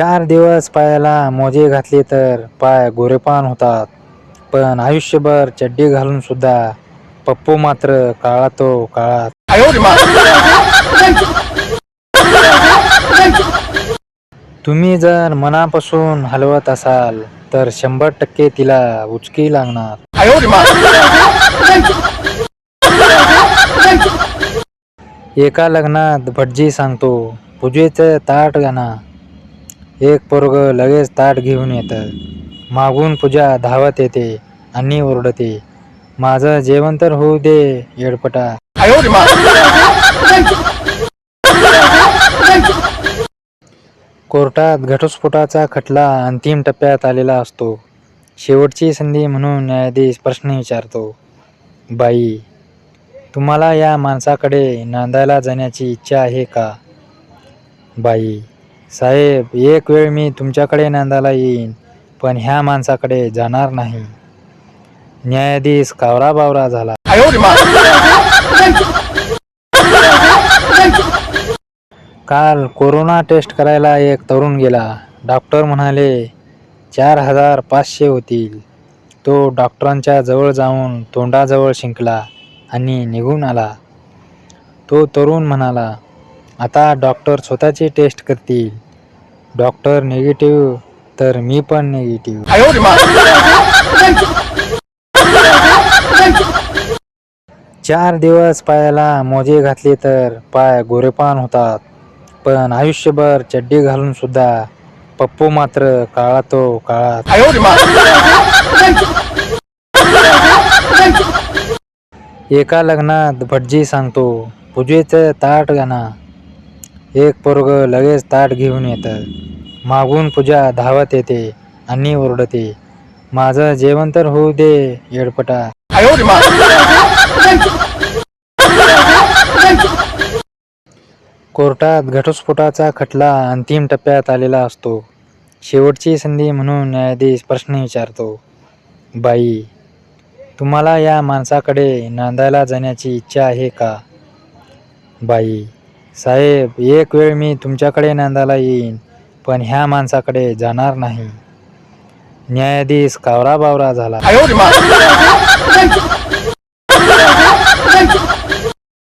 चार दिवस पायाला मोजे घातले तर पाय गोरेपान होतात. पण आयुष्यभर चड्डी घालून सुद्धा पप्पू मात्र काळा तो काळात. तुम्ही जर मनापासून हलवत असाल तर शंभर टक्के तिला उचकी लागणार. एका लग्नात भटजी सांगतो पूजेचं ताट गाणा एक पोरग लगेच ताट घेऊन येतं. मागून पूजा धावत येते आणि ओरडते. माझं जेवण तर होऊ दे येडपटा. कोर्टात घटस्फोटाचा खटला अंतिम टप्प्यात आलेला असतो. शेवटची संधी म्हणून न्यायाधीश प्रश्न विचारतो. बाई तुम्हाला या माणसाकडे नांदायला जाण्याची इच्छा आहे का? बाई साहेब एक वेळ मी तुमच्याकडे नांदायला येईन पण ह्या माणसाकडे जाणार नाही. न्यायाधीश कावरा बावरा झाला. काल कोरोना टेस्ट करायला एक तरुण गेला. डॉक्टर म्हणाले चार हजार पाचशे होतील. तो डॉक्टरांच्या जवळ जाऊन तोंडाजवळ शिंकला आणि निघून आला. तो तरुण म्हणाला आता डॉक्टर स्वतःची टेस्ट करतील. डॉक्टर निगेटिव्ह तर मी पण निगेटिव्ह चार दिवस पायाला मोजे घातले तर पाय गोरेपान होतात. पण आयुष्यभर चड्डी घालून सुद्धा पप्पू मात्र काळा तो काळात एका लग्नात भटजी सांगतो पूजेचं ताट गाणा एक पोरग लगेच ताट घेऊन येतं. मागून पूजा धावत येते आणि ओरडते. माझं जेवण तर होऊ दे येडपटा. कोर्टात घटस्फोटाचा खटला अंतिम टप्प्यात आलेला असतो. शेवटची संधी म्हणून न्यायाधीश प्रश्न विचारतो. बाई तुम्हाला या माणसाकडे नांदायला जाण्याची इच्छा आहे का? बाई साहेब एक वेळ मी तुमच्याकडे नांदायला येईन पण ह्या माणसाकडे जाणार नाही. न्यायाधीश कावरा बावरा झाला